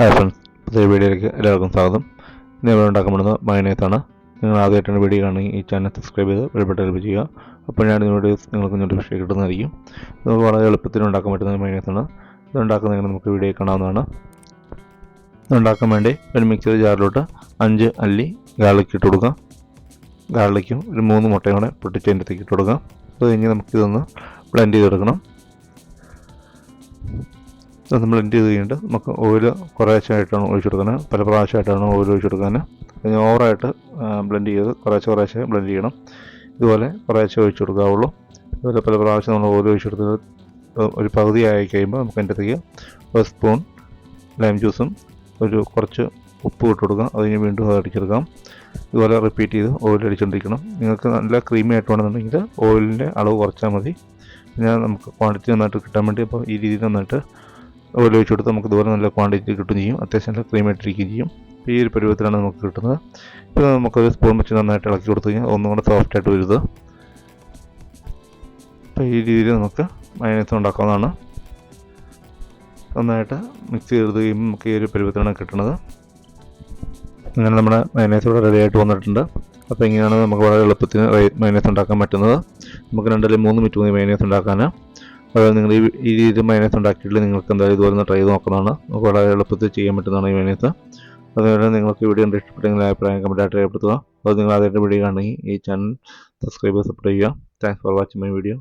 Hi friends പുതിയ വീഡിയോയിലേക്ക് എല്ലാവർക്കും സ്വാഗതം. ഇന്ന് ഉണ്ടാക്കപ്പെടുന്നത് മയനേത്താണ് നിങ്ങൾ ആദ്യമായിട്ടാണ് വീഡിയോ കാണുകയും ഈ ചാനൽ സബ്സ്ക്രൈബ് ചെയ്ത് വെളിപ്പെട്ട് ഹെൽപ്പ് ചെയ്യുക. അപ്പോൾ ഞാൻ ഇതിനോട് നിങ്ങൾക്ക് നോട്ടിഫിക്കേഷൻ കിട്ടുന്നതായിരിക്കും. നമുക്ക് വളരെ എളുപ്പത്തിൽ ഉണ്ടാക്കാൻ പറ്റുന്ന മൈനേത്താണ് ഇത് ഉണ്ടാക്കുന്നതിന് നമുക്ക് വീഡിയോ കാണാവുന്നതാണ്. ഉണ്ടാക്കാൻ വേണ്ടി ഒരു മിക്സർ ജാറിലോട്ട് അഞ്ച് അല്ലി ഗാർലിക്ക് ഇട്ട് കൊടുക്കാം. ഗാർലിക്കും ഒരു മൂന്ന് മുട്ടയും കൂടെ പൊട്ടിച്ചതിന്റെ ഇട്ട് കൊടുക്കാം. അത് കഴിഞ്ഞ് നമുക്കിതൊന്ന് ബ്ലെൻഡ് ചെയ്തെടുക്കണം. ഇത് ബ്ലെൻഡ് ചെയ്ത് കഴിഞ്ഞിട്ട് നമുക്ക് ഓയിൽ കുറേശ്ശായിട്ടാണ് ഒഴിച്ചു കൊടുക്കുന്നത്. പല പ്രാവശ്യമായിട്ടാണ് ഓയിൽ ഒഴിച്ചു കൊടുക്കാൻ അതിന് ഓവറായിട്ട് ബ്ലെൻഡ് ചെയ്ത് കുറേശ്ശെ കുറേശ്ശെ ബ്ലെൻഡ് ചെയ്യണം. ഇതുപോലെ കുറേശ്ശെ ഒഴിച്ചു കൊടുക്കാവുള്ളൂ. ഇതുപോലെ പല പ്രാവശ്യം നമ്മൾ ഓയിൽ ഒഴിച്ചു കൊടുത്ത് ഒരു പകുതി ആയി കഴിയുമ്പോൾ നമുക്ക് അതിന്റെ അകത്തേക്ക് ഒരു സ്പൂൺ ലൈം ജ്യൂസും ഒരു കുറച്ച് ഉപ്പ് ഇട്ട് കൊടുക്കാം. അത് കഴിഞ്ഞ് വീണ്ടും അത് അടിച്ചെടുക്കാം. ഇതുപോലെ റിപ്പീറ്റ് ചെയ്ത് ഓയിൽ അടിച്ചുകൊണ്ടിരിക്കണം നിങ്ങൾക്ക് നല്ല ക്രീമി ആയിട്ട് വേണമെന്നുണ്ടെങ്കിൽ ഓയിലിന്റെ അളവ് കുറച്ചാൽ മതി. പിന്നെ നമുക്ക് ക്വാണ്ടിറ്റി നന്നായിട്ട് കിട്ടാൻ വേണ്ടി അപ്പോൾ ഈ രീതിയിൽ നന്നായിട്ട് ഓയിൽ ഒഴിച്ച് കൊടുത്ത് നമുക്ക് ഇതുപോലെ നല്ല ക്വാണ്ടിറ്റി കിട്ടുകയും ചെയ്യും. അത്യാവശ്യം നല്ല ക്രീം ആയിട്ടിരിക്കുകയും ചെയ്യും. ഈ ഒരു പരുവത്തിലാണ് നമുക്ക് കിട്ടുന്നത്. ഇപ്പോൾ നമുക്കൊരു സ്പൂൺ വെച്ച് നന്നായിട്ട് ഇളക്കി കൊടുത്തു കഴിഞ്ഞാൽ ഒന്നും കൂടെ സോഫ്റ്റ് ആയിട്ട് വരുത്. അപ്പോൾ ഈ രീതിയിൽ നമുക്ക് മയനേസ് ഉണ്ടാക്കാവുന്നതാണ്. നന്നായിട്ട് മിക്സ് ചെയ്ത് കഴിയുമ്പോൾ നമുക്ക് ഈ ഒരു പരുവത്തിലാണ് കിട്ടുന്നത്. അങ്ങനെ നമ്മുടെ മയനേസ് ഇവിടെ റെഡി ആയിട്ട് വന്നിട്ടുണ്ട്. അപ്പോൾ ഇങ്ങനെയാണ് നമുക്ക് വളരെ എളുപ്പത്തിന് മയനേസ് ഉണ്ടാക്കാൻ പറ്റുന്നത്. നമുക്ക് രണ്ടല്ലേ മൂന്ന് മിനിറ്റ് മതി മയനേസ് ഉണ്ടാക്കാൻ അതായത് നിങ്ങൾ ഈ രീതിയിൽ മൈനസ് ഉണ്ടാക്കിയിട്ട് നിങ്ങൾക്ക് എന്തായാലും ഇതുപോലെ ഒന്ന് ട്രൈ നോക്കുന്നതാണ്. നമുക്ക് വളരെ എളുപ്പത്തിൽ ചെയ്യാൻ പറ്റുന്നതാണ് ഈ മൈനസ് അതുപോലെ നിങ്ങൾക്ക് വീഡിയോ കണ്ട് ഇഷ്ടപ്പെട്ടെങ്കിൽ അഭിപ്രായം കമന്റായിട്ട് രേഖപ്പെടുത്തുക. അത് നിങ്ങൾ ആദ്യമായിട്ട് വീഡിയോ കാണുകയും ഈ ചാനൽ സബ്സ്ക്രൈബ് സപ്പോർട്ട് ചെയ്യുക. Thanks for watching my video